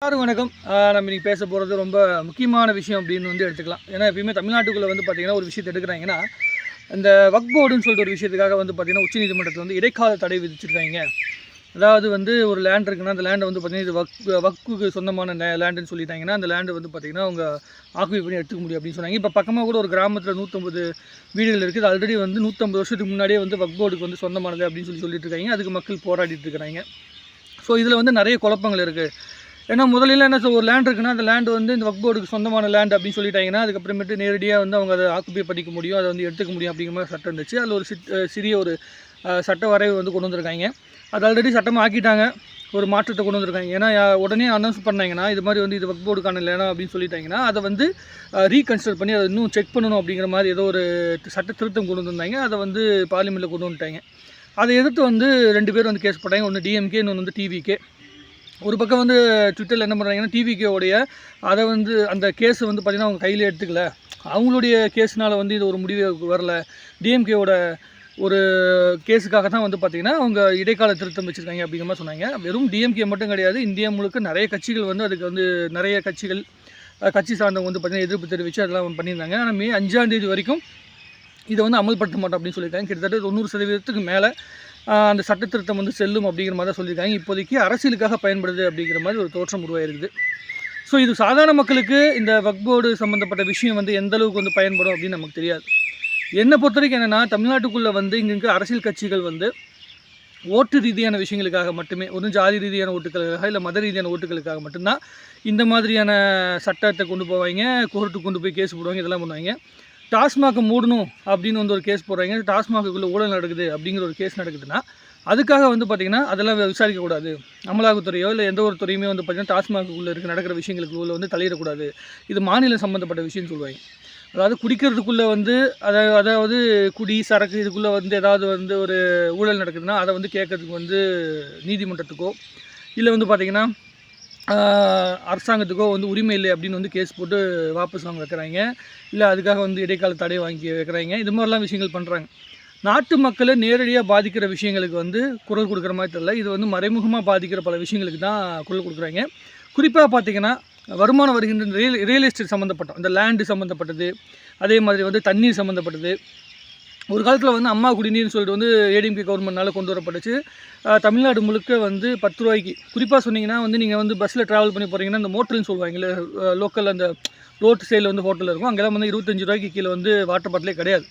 எல்லாரும் வணக்கம். நம்ம இன்றைக்கி பேச போகிறது ரொம்ப முக்கியமான விஷயம் அப்படின்னு வந்து எடுத்துக்கலாம். ஏன்னா எப்பயுமே தமிழ்நாட்டுக்குள்ளே வந்து பார்த்திங்கன்னா ஒரு விஷயத்தை எடுக்கிறாங்கன்னா இந்த வக் போர்டுன்னு சொல்லிட்டு ஒரு விஷயத்துக்காக வந்து பார்த்திங்கன்னா உச்சநீதிமன்றத்தில் வந்து இடைக்கால தடை விதிச்சிருக்காங்க. அதாவது வந்து ஒரு லேண்ட் இருக்குன்னா அந்த லேண்டை வந்து பார்த்திங்கன்னா இது வக் வக்குக்கு சொந்தமான லேண்டுன்னு சொல்லிட்டாங்கன்னா அந்த லேண்டை வந்து பார்த்திங்கன்னா அவங்க ஆக்குபை பண்ணி எடுத்துக்க முடியும் அப்படின்னு சொன்னாங்க. இப்போ பக்கமாக கூட ஒரு கிராமத்தில் நூற்றம்பது வீடுகள் இருக்குது. ஆல்ரெடி வந்து நூற்றம்பது வருஷத்துக்கு முன்னாடியே வந்து வக் போர்டுக்கு வந்து சொந்தமானது அப்படின்னு சொல்லி சொல்லிட்டு இருக்காங்க. அதுக்கு மக்கள் போராடிட்டு இருக்கிறாங்க. ஸோ இதில் வந்து நிறைய குழப்பங்கள் இருக்குது ஏன்னா முதலில் என்ன சொல் ஒரு லேண்ட் இருக்குன்னா அந்த லேண்ட் வந்து இந்த வக் போர்டுக்கு சொந்தமான லேண்ட் அப்படின்னு சொல்லிட்டாங்கன்னா அதுக்கப்புறமேட்டு நேரடியாக வந்து அவங்க அதை ஆக்குப்பை பண்ணிக்க முடியும் அதை வந்து எடுத்துக்க முடியும் அப்படிங்கிற மாதிரி சட்டம் இருந்துச்சு. அதில் ஒரு சிறிய ஒரு சட்ட வரைவு வந்து கொண்டு வந்திருக்காங்க. அது ஆல்ரெடி சட்டமாக ஆக்கிட்டாங்க. ஒரு மாற்றத்தை கொண்டு வந்திருக்காங்க. ஏன்னா உடனே அனௌன்ஸ் பண்ணாங்கன்னா இது மாதிரி வந்து இது வக் போர்டுக்கான லேனம் அப்படின்னு சொல்லிட்டாங்கன்னா அதை வந்து ரீகன்சிடர் பண்ணி அதை இன்னும் செக் பண்ணணும் அப்படிங்கிற மாதிரி ஏதோ ஒரு சட்ட திருத்தம் கொண்டு வந்திருந்தாங்க. அதை வந்து பார்லிமெண்ட்டில் கொண்டு வந்துட்டாங்க. அதை எதிர்த்து வந்து ரெண்டு பேர் வந்து கேஸ் போட்டாங்க. ஒன்று டிஎம்கே இன்னொன்று வந்து டிவிகே ஒரு பக்கம் வந்து ட்விட்டரில் என்ன பண்ணுறாங்கன்னா டிவிகேவுடைய அதை வந்து அந்த கேஸை வந்து பார்த்திங்கன்னா அவங்க கையில் எடுத்துக்கல. அவங்களுடைய கேஸ்னால் வந்து இது ஒரு முடிவு வரல. டிஎம்கேவோட ஒரு கேஸுக்காக தான் வந்து பார்த்திங்கன்னா அவங்க இடைக்கால திருத்தம் வச்சுருக்காங்க அப்படிங்கிற மாதிரி சொன்னாங்க. வெறும் டிஎம்கே மட்டும் கிடையாது இந்தியா முழுக்க நிறைய கட்சிகள் வந்து அதுக்கு வந்து நிறைய கட்சிகள் கட்சி சார்ந்தவங்க வந்து பார்த்திங்கன்னா எதிர்ப்பு தெரிவித்து அதெல்லாம் பண்ணியிருந்தாங்க. ஆனால் மே அஞ்சாம் தேதி வரைக்கும் இதை வந்து அமல்படுத்த மாட்டோம் அப்படின்னு சொல்லியிருக்காங்க. கிட்டத்தட்ட தொண்ணூறு சதவீதத்துக்கு மேலே அந்த சட்ட திருத்தம் வந்து செல்லும் அப்படிங்கிற மாதிரி தான் சொல்லியிருக்காங்க. இப்போதைக்கு அரசியலுக்காக பயன்படுது அப்படிங்கிற மாதிரி ஒரு தோற்றம் உருவாயிருக்குது. ஸோ இது சாதாரண மக்களுக்கு இந்த வக் போர்டு சம்மந்தப்பட்ட விஷயம் வந்து எந்த அளவுக்கு வந்து பயன்படும் அப்படின்னு நமக்கு தெரியாது. என்னை பொறுத்த வரைக்கும் என்னென்னா தமிழ்நாட்டுக்குள்ளே வந்து இங்கே இருக்க அரசியல் கட்சிகள் வந்து ஓட்டு ரீதியான விஷயங்களுக்காக மட்டுமே ஒன்றும் ஜாதி ரீதியான ஓட்டுகளுக்காக இல்லை மத ரீதியான ஓட்டுகளுக்காக மட்டும்தான் இந்த மாதிரியான சட்டத்தை கொண்டு போவாங்க கோர்ட்டுக்கு கொண்டு போய் கேஸ் போடுவாங்க இதெல்லாம் பண்ணுவாங்க. டாஸ்மாகை மூடணும் அப்படின்னு வந்து ஒரு கேஸ் போடுறாங்க. டாஸ்மாகுக்குள்ளே ஊழல் நடக்குது அப்படிங்கிற ஒரு கேஸ் நடக்குதுன்னா அதுக்காக வந்து பார்த்திங்கன்னா அதெல்லாம் விசாரிக்கக்கூடாது அமலாக்கத்துறையோ இல்லை எந்த ஒரு துறையுமே வந்து பார்த்திங்கன்னா டாஸ்மாக்குள்ளே இருக்க நடக்கிற விஷயங்களுக்குள்ள வந்து தலையிடக்கூடாது இது மாநிலம் சம்மந்தப்பட்ட விஷயம்னு சொல்லுவாங்க. அதாவது குடிக்கிறதுக்குள்ளே வந்து அதாவது அதாவது குடி சரக்கு இதுக்குள்ளே வந்து ஏதாவது வந்து ஒரு ஊழல் நடக்குதுன்னா அதை வந்து கேட்கறதுக்கு வந்து நீதிமன்றத்துக்கோ இல்லை வந்து பார்த்திங்கன்னா அரசாங்கத்துக்கோ வந்து உரிமை இல்லை அப்படின்னு வந்து கேஸ் போட்டு வாபஸ் வாங்க வைக்கிறாங்க. இல்லை அதுக்காக வந்து இடைக்கால தடை வாங்கி வைக்கிறாங்க. இது மாதிரிலாம் விஷயங்கள் பண்ணுறாங்க நாட்டு மக்களை நேரடியாக பாதிக்கிற விஷயங்களுக்கு வந்து குரல் கொடுக்குற மாதிரி தெரியல. இது வந்து மறைமுகமாக பாதிக்கிற பல விஷயங்களுக்கு தான் குரல் கொடுக்குறாங்க. குறிப்பாக பார்த்தீங்கன்னா வருமானம் வருகின்ற ரியல் ரியல் எஸ்டேட் சம்மந்தப்பட்ட இந்த லேண்டு சம்மந்தப்பட்டது அதே மாதிரி வந்து தண்ணீர் சம்மந்தப்பட்டது ஒரு காலத்தில் வந்து அம்மா குடிநீர்னு சொல்லிட்டு வந்து ஏடிஎம்கே கவர்மெண்ட்னால கொண்டு வரப்பட்டுச்சு. தமிழ்நாடு முழுக்க வந்து பத்து ரூபாய்க்கு. குறிப்பாக சொன்னீங்கன்னா வந்து நீங்கள் வந்து பஸ்ஸில் ட்ராவல் பண்ணி போகிறீங்கன்னா இந்த மோட்டல்னு சொல்லுவாங்கல்ல லோக்கல் அந்த ரோட் சைடில் வந்து ஹோட்டலில் இருக்கும். அங்கெல்லாம் வந்து இருபத்தஞ்சு ரூபாய்க்கு கீழே வந்து வாட்டர் பாட்டிலே கிடையாது.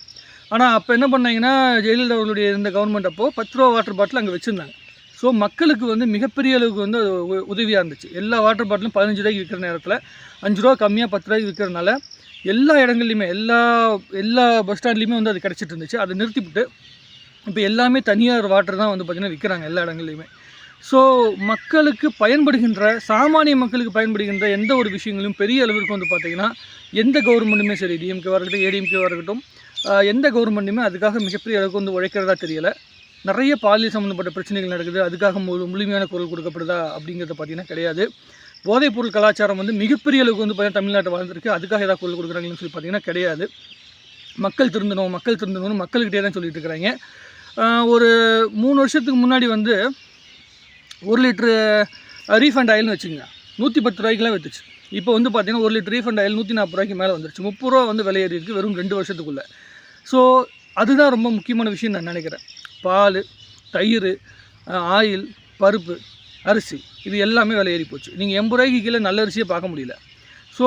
ஆனால் அப்போ என்ன பண்ணாங்கன்னா ஜெயலலிதா அவர்களுடைய இருந்த கவர்மெண்ட் அப்போது பத்து ரூபா வாட்டர் பாட்டில் அங்கே வச்சுருந்தாங்க. ஸோ மக்களுக்கு வந்து மிகப்பெரிய அளவுக்கு வந்து உதவியாக இருந்துச்சு. எல்லா வாட்டர் பாட்டிலும் பதினஞ்சு ரூபாய்க்கு விற்கிற நேரத்தில் அஞ்சு ரூபா கம்மியாக பத்து ரூபாய்க்கு விற்கிறனால எல்லா இடங்கள்லையுமே எல்லா எல்லா பஸ் ஸ்டாண்ட்லேயுமே வந்து அது கிடச்சிட்டு இருந்துச்சு அதை நிறுத்திவிட்டு இப்போ எல்லாமே தனியார் வாட்டர் தான் வந்து பார்த்திங்கன்னா விற்கிறாங்க எல்லா இடங்கள்லையுமே. ஸோ மக்களுக்கு பயன்படுகின்ற சாமானிய மக்களுக்கு பயன்படுகின்ற எந்த ஒரு விஷயங்களும் பெரிய அளவிற்கு வந்து பார்த்திங்கன்னா எந்த கவர்மெண்ட்டுமே சரி டிஎம்கேவாக இருக்கட்டும் ஏடிஎம்கேவாக இருக்கட்டும் எந்த கவர்மெண்ட்டுமே அதுக்காக மிகப்பெரிய அளவுக்கு வந்து உழைக்கிறதா தெரியலை. நிறைய பாலியல் சம்மந்தப்பட்ட பிரச்சனைகள் நடக்குது அதுக்காக முழு முழுமையான குரல் கொடுக்கப்படுதா அப்படிங்கிறத பார்த்தீங்கன்னா கிடையாது. போதைப்பொருள் கலாச்சாரம் வந்து மிகப்பெரிய அளவுக்கு வந்து பார்த்தீங்கன்னா தமிழ்நாட்டை வளர்ந்துருக்கு அதுக்காக ஏதாவது குரல் கொடுக்குறாங்கன்னு சொல்லி பார்த்தீங்கன்னா கிடையாது. மக்கள் திருந்தணும் மக்கள் திருந்தணும்னு மக்கள்கிட்டே தான் சொல்லிட்டு இருக்கிறாங்க. ஒரு மூணு வருஷத்துக்கு முன்னாடி வந்து ஒரு லிட்ரு ரீஃபண்ட் ஆயில்னு வச்சுங்க நூற்றி பத்து ரூபாய்க்குலாம் விற்றுச்சு இப்போ வந்து பார்த்தீங்கன்னா ஒரு லிட்டர் ரீஃபண்ட் ஆயில் நூற்றி நாற்பது ரூபாய்க்கு மேலே வந்துருச்சு. முப்பது ரூபா வந்து விலை ஏறி வெறும் ரெண்டு வருஷத்துக்குள்ளே. ஸோ அதுதான் ரொம்ப முக்கியமான விஷயம் நான் நினைக்கிறேன். பால் தயிர் ஆயில் பருப்பு அரிசி. இது எல்லாமே விலை ஏறி போச்சு. நீங்கள் எண்பது ரூபாய்க்கு கீழே நல்ல அரிசியை பார்க்க முடியல. ஸோ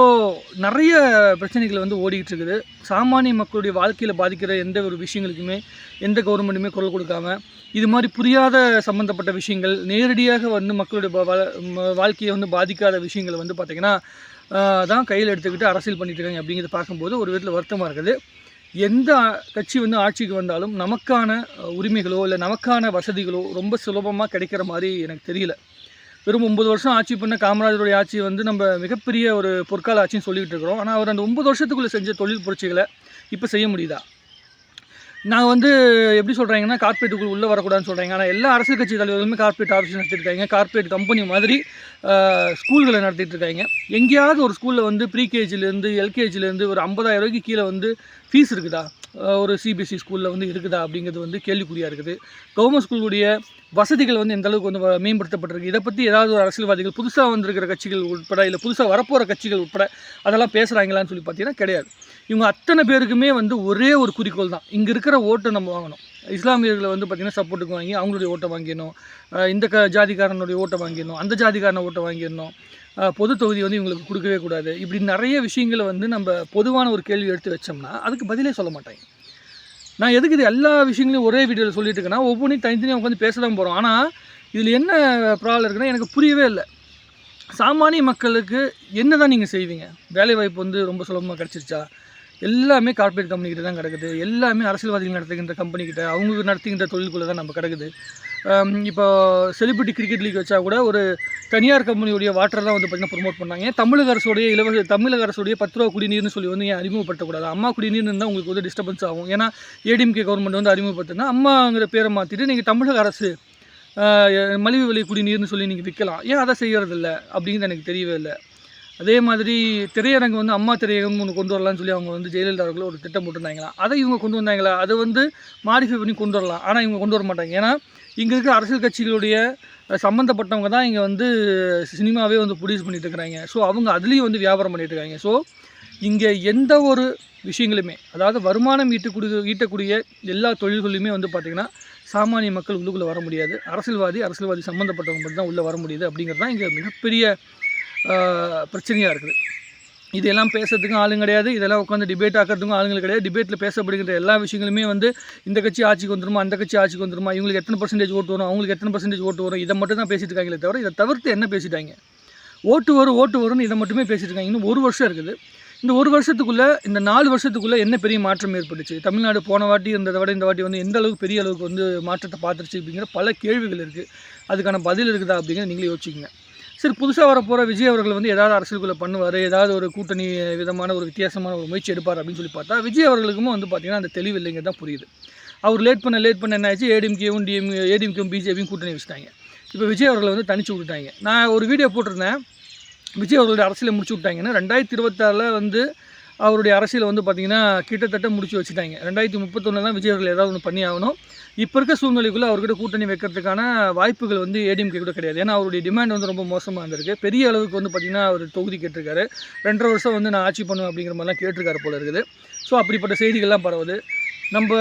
நிறைய பிரச்சனைகள் வந்து ஓடிக்கிட்டு இருக்குது. சாமானிய மக்களுடைய வாழ்க்கையில் பாதிக்கிற எந்த ஒரு விஷயங்களுக்குமே எந்த கவர்மெண்ட்டுமே குரல் கொடுக்காம இது மாதிரி புரியாத சம்மந்தப்பட்ட விஷயங்கள் நேரடியாக வந்து மக்களுடைய வாழ்க்கையை வந்து பாதிக்காத விஷயங்களை வந்து பார்த்திங்கன்னா தான் கையில் எடுத்துக்கிட்டு அரசியல் பண்ணிட்டு இருக்காங்க அப்படிங்கிறத பார்க்கும்போது ஒரு விதத்தில் வருத்தமாக இருக்குது. எந்த கட்சி வந்து ஆட்சிக்கு வந்தாலும் நமக்கான உரிமைகளோ இல்லை நமக்கான வசதிகளோ ரொம்ப சுலபமாக கிடைக்கிற மாதிரி எனக்கு தெரியல. வெறும் ஒம்பது வருஷம் ஆட்சி பண்ண காமராஜருடைய ஆட்சி வந்து நம்ம மிகப்பெரிய ஒரு பொற்கால ஆட்சின்னு சொல்லிகிட்டு இருக்கிறோம். ஆனால் அவர் அந்த ஒம்பது வருஷத்துக்குள்ளே செஞ்ச தொழில் புரட்சிகளை இப்போ செய்ய முடியுதா? நான் வந்து எப்படி சொல்கிறாங்கன்னா கார்ப்பரேட்டுக்குள்ள உள்ளே வரக்கூடாதுன்னு சொல்கிறாங்க ஆனால் எல்லா அரசியல் கட்சி தலைவர்களுமே கார்ப்பரேட் ஆஃபீஸ் நடத்திட்டுருக்காங்க கார்ப்பரேட் கம்பெனி மாதிரி ஸ்கூல்களை நடத்திட்டு இருக்காங்க. எங்கேயாவது ஒரு ஸ்கூலில் வந்து ப்ரீகேஜிலேருந்து எல்கேஜிலேருந்து ஒரு ஐம்பதாயிரம் ரூபாய்க்கு கீழே வந்து ஃபீஸ் இருக்குதா? ஒரு சிபிஎஸ்சி ஸ்கூலில் வந்து இருக்குதா அப்படிங்கிறது வந்து கேள்விக்குறியாக இருக்குது. கவர்மெண்ட் ஸ்கூலுடைய வசதிகள் வந்து எந்த அளவுக்கு வந்து மேம்படுத்தப்பட்டிருக்கு? இதை பற்றி ஏதாவது ஒரு அரசியல்வாதிகள் புதுசாக வந்திருக்கிற கட்சிகள் உட்பட இல்லை புதுசாக வரப்போகிற கட்சிகள் உட்பட அதெல்லாம் பேசுகிறாங்களான்னு சொல்லி பார்த்தீங்கன்னா கிடையாது. இவங்க அத்தனை பேருக்குமே வந்து ஒரே ஒரு குறிக்கோள் தான். இங்கே இருக்கிற ஓட்டை நம்ம வாங்கணும். இஸ்லாமியர்களை வந்து பார்த்திங்கன்னா சப்போர்ட்டுக்கு வாங்கி அவங்களுடைய ஓட்டை வாங்கிடணும். இந்த க ஜாதிக்காரனுடைய ஓட்டை வாங்கிடணும். அந்த ஜாதிக்காரனை ஓட்டை வாங்கிடணும். பொது தொகுதி வந்து இவங்களுக்கு கொடுக்கவே கூடாது. இப்படி நிறைய விஷயங்களை வந்து நம்ம பொதுவான ஒரு கேள்வி எடுத்து வச்சோம்னா அதுக்கு பதிலே சொல்ல மாட்டாங்க. நான் எதுக்கு இது எல்லா விஷயங்களையும் ஒரே வீடியோவில் சொல்லிட்டு இருக்கேன்னா ஒவ்வொன்றையும் தனித்தனியாக உட்காந்து பேச தான் போகிறோம் ஆனால் இதில் என்ன ப்ராப்ளம் இருக்குன்னா எனக்கு புரியவே இல்லை. சாமானிய மக்களுக்கு என்ன தான் நீங்கள் செய்வீங்க? வேலைவாய்ப்பு வந்து ரொம்ப சுலபமாக கிடச்சிருச்சா? எல்லாமே கார்ப்பரேட் கம்பெனிக்கிட்ட தான் கிடக்குது. எல்லாமே அரசியல்வாதிகள் நடத்துகின்ற கம்பெனிக்கிட்ட அவங்க நடத்துகின்ற தொழிலுக்குள்ளே தான் நம்ம கிடக்குது. இப்போ செலிபிரிட்டி கிரிக்கெட் லீக் வச்சா கூட ஒரு தனியார் கம்பெனியுடைய வாட்டர் தான் வந்து பார்த்திங்கன்னா ப்ரொமோட் பண்ணாங்க. ஏன் தமிழக அரசுடைய இலவச தமிழக அரசுடைய பத்து ரூபா குடிநீர்னு சொல்லி வந்து ஏன் அறிமுகப்படுத்தக்கூடாது? அம்மா குடிநீர்னு இருந்தால் உங்களுக்கு வந்து டிஸ்டர்பன்ஸ் ஆகும். ஏன்னா ஏடிஎம்கே கவர்மெண்ட் வந்து அறிமுகப்படுத்தினா அம்மாங்கிற பேரை மாற்றிட்டு நீங்கள் தமிழக அரசு மலிவு விலை குடிநீர்னு சொல்லி நீங்கள் விற்கலாம் ஏன் அதை செய்கிறதில்ல அப்படிங்கிறது எனக்கு தெரியவே இல்லை. அதே மாதிரி திரையரங்கு வந்து அம்மா திரையரங்கம் ஒன்று கொண்டு வரலாம்னு சொல்லி அவங்க வந்து ஜெயலலிதா அவர்கள் ஒரு திட்டம் போட்டிருந்தாங்களா? அதை இவங்க கொண்டு வந்தாங்களா? அதை வந்து மாடிஃபை பண்ணி கொண்டு வரலாம். ஆனால் இவங்க கொண்டு வர மாட்டாங்க. ஏன்னா இங்கே இருக்கிற அரசியல் கட்சிகளுடைய சம்மந்தப்பட்டவங்க தான் இங்கே வந்து சினிமாவே வந்து ப்ரொடியூஸ் பண்ணிட்டு இருக்கிறாங்க. ஸோ அவங்க அதுலேயும் வந்து வியாபாரம் பண்ணிட்டு இருக்காங்க. ஸோ இங்கே எந்த ஒரு விஷயங்களுமே அதாவது வருமானம் ஈட்டக்கூடிய ஈட்டக்கூடிய எல்லா தொழில்களுமே வந்து பார்த்திங்கன்னா சாமானிய மக்கள் உள்ளுக்குள்ளே வர முடியாது. அரசியல்வாதி அரசியல்வாதி சம்மந்தப்பட்டவங்க மட்டும் தான் உள்ளே வர முடியுது அப்படிங்கிறது தான் இங்கே மிகப்பெரிய பிரச்சனையாக இருக்குது. இதெல்லாம் பேசுறதுக்கும் ஆளுங்க கிடையாது. இதெல்லாம் உட்காந்து டிபேட் ஆக்கிறதுக்கும் ஆளுங்க கிடையாது. டிபேட்டில் பேசப்படுகின்ற எல்லா விஷயங்களுமே வந்து இந்த கட்சி ஆட்சிக்கு வந்துருமா அந்த கட்சி ஆட்சிக்கு வந்துருமா இவங்களுக்கு எத்தனை பர்சன்டேஜ் ஓட்டு வரும் அவங்களுக்கு எத்தனை பர்சன்டேஜ் ஓட்டு வரும் இதை மட்டும் தான் பேசிட்டு இருக்காங்களே தவிர இதை தவிர்த்து என்ன பேசிட்டாங்க? ஓட்டு வரும் ஓட்டு வரும்னு இதை மட்டுமே பேசிட்டு இருக்காங்க. இன்னும் ஒரு வருஷம் இருக்குது. இந்த ஒரு வருஷத்துக்குள்ளே இந்த நாலு வருஷத்துக்குள்ளே என்ன பெரிய மாற்றம் ஏற்பட்டுச்சு? தமிழ்நாடு போன வாட்டி இருந்ததை விட இந்த வாட்டி வந்து எந்த அளவுக்கு பெரிய அளவுக்கு வந்து மாற்றத்தை பார்த்துருச்சு அப்படிங்கிற பல கேள்விகள் இருக்குது அதுக்கான பதில் இருக்குதா அப்படிங்கிறத நீங்களே யோசிச்சுக்கோங்க. சரி புதுசாக வரப்போகிற விஜய் அவர்கள் வந்து ஏதாவது அரசியலுக்குள்ளே பண்ணுவார் ஏதாவது ஒரு கூட்டணி விதமான ஒரு வித்தியாசமான ஒரு முயற்சி எடுப்பார் அப்படின்னு சொல்லி பார்த்தா விஜய் அவர்களுக்கும் வந்து பார்த்திங்கன்னா அந்த தெளிவு இல்லைங்க தான் புரியுது. அவர் லேட் பண்ண லேட் பண்ண என்ன ஆச்சு ஏடிஎம்கேவும் டிஎம் ஏடிஎம்கேவும் பிஜேபியும் கூட்டணி வச்சுட்டாங்க. இப்போ விஜய் அவர்களை வந்து தனிச்சு விட்டுட்டாங்க. நான் ஒரு வீடியோ போட்டிருந்தேன். விஜய் அவர்களுடைய அரசியலை முடிச்சு விட்டாங்கன்னா ரெண்டாயிரத்தி இருபத்தாறில் வந்து அவருடைய அரசியலை வந்து பார்த்திங்கன்னா கிட்டத்தட்ட முடிச்சு வச்சுட்டாங்க. ரெண்டாயிரத்தி முப்பத்தொன்னு தான் விஜய் அவர்கள் ஏதாவது ஒன்று பண்ணி ஆகணும். இப்போ இருக்க சூழ்நிலைக்குள்ளே அவர்கிட்ட கூட்டணி வைக்கிறதுக்கான வாய்ப்புகள் வந்து ஏடிஎம்கே கூட கிடையாது. ஏன்னா அவருடைய டிமாண்ட் வந்து ரொம்ப மோசமாக இருந்திருக்கு. பெரிய அளவுக்கு வந்து பார்த்திங்கன்னா அவர் தொகுதி கேட்டிருக்காரு. ரெண்டரை வருஷம் வந்து நான் ஆட்சி பண்ணுவேன் அப்படிங்கிற மாதிரிலாம் கேட்டிருக்காரு போல இருக்குது. ஸோ அப்படிப்பட்ட செய்திகள்லாம் பரவுது. நம்ம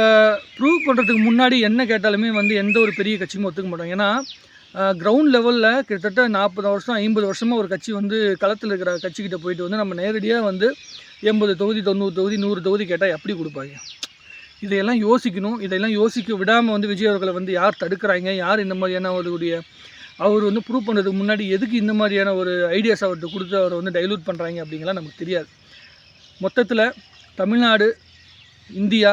ப்ரூவ் பண்ணுறதுக்கு முன்னாடி என்ன கேட்டாலுமே வந்து எந்த ஒரு பெரிய கட்சியும் ஒத்துக்க மாட்டோம் ஏன்னா கிரவுண்ட் லெவலில் கிட்டத்தட்ட நாற்பது வருஷம் ஐம்பது வருஷமாக ஒரு கட்சி வந்து களத்தில் இருக்கிற கட்சிக்கிட்ட போயிட்டு வந்து நம்ம நேரடியாக வந்து எண்பது தொகுதி தொண்ணூறு தொகுதி நூறு தொகுதி கேட்டால் எப்படி கொடுப்பாங்க? இதையெல்லாம் யோசிக்கணும். இதையெல்லாம் யோசிக்க விடாமல் வந்து விஜய் அவர்களை வந்து யார் தடுக்கிறாங்க? யார் இந்த மாதிரியான அவருடைய அவர் வந்து ப்ரூவ் பண்ணுறதுக்கு முன்னாடி எதுக்கு இந்த மாதிரியான ஒரு ஐடியாஸ் அவர்கிட்ட கொடுத்து அவரை வந்து டைலூட் பண்ணுறாங்க அப்படிங்கலாம் நமக்கு தெரியாது. மொத்தத்தில் தமிழ்நாடு இந்தியா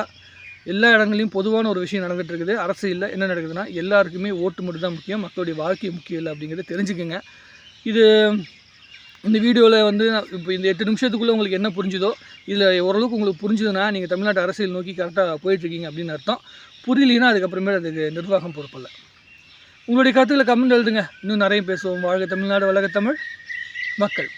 எல்லா இடங்களையும் பொதுவான ஒரு விஷயம் நடந்துட்டு இருக்குது அரசியலில் என்ன நடக்குதுன்னா எல்லாருக்குமே ஓட்டு மட்டும் தான் முக்கியம். மக்களுடைய வாழ்க்கை முக்கியம் இல்லை அப்படிங்கிறத தெரிஞ்சுக்கோங்க. இது இந்த வீடியோவில் வந்து நான் இப்போ இந்த எட்டு நிமிஷத்துக்குள்ளே உங்களுக்கு என்ன புரிஞ்சுதோ இதில் ஓரளவுக்கு உங்களுக்கு புரிஞ்சுதுன்னா நீங்கள் தமிழ்நாட்டு அரசியல் நோக்கி கரெக்டாக போயிட்டுருக்கீங்க அப்படின்னு அர்த்தம். புரியலைன்னா அதுக்கப்புறமே அதுக்கு நிர்வாகம் பொறுப்பில்லை. உங்களுடைய கருத்துக்களை கமெண்ட் எழுதுங்க. இன்னும் நிறைய பேசுவோம். வாழ்க தமிழ்நாடு வழக தமிழ். மக்கள்.